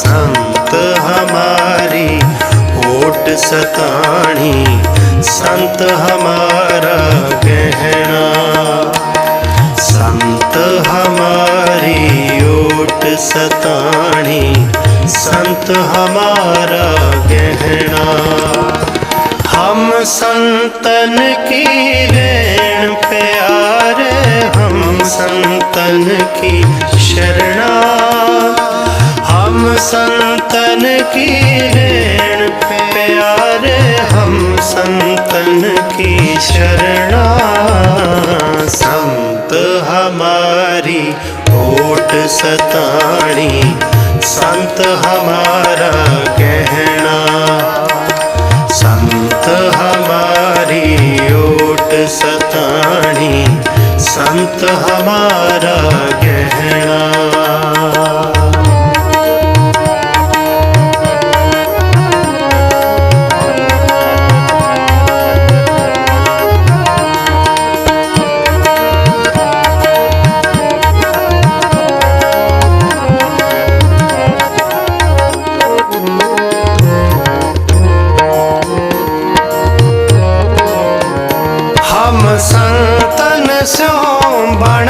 शरणा संत हमारी ओट सताणी संत हमारा गहना संत हमारी ओट सताणी संत हमारा गहना हम संतन की रेण प्यारे हम संतन की शरणा हम संतन की रेण प्यारे हम संतन की शरणा संत हमारी ओट सताणी संत हमारा गहना संत हमारी ओट सताणी संत हमारा गहना ਸੋ ਬਣ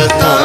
संत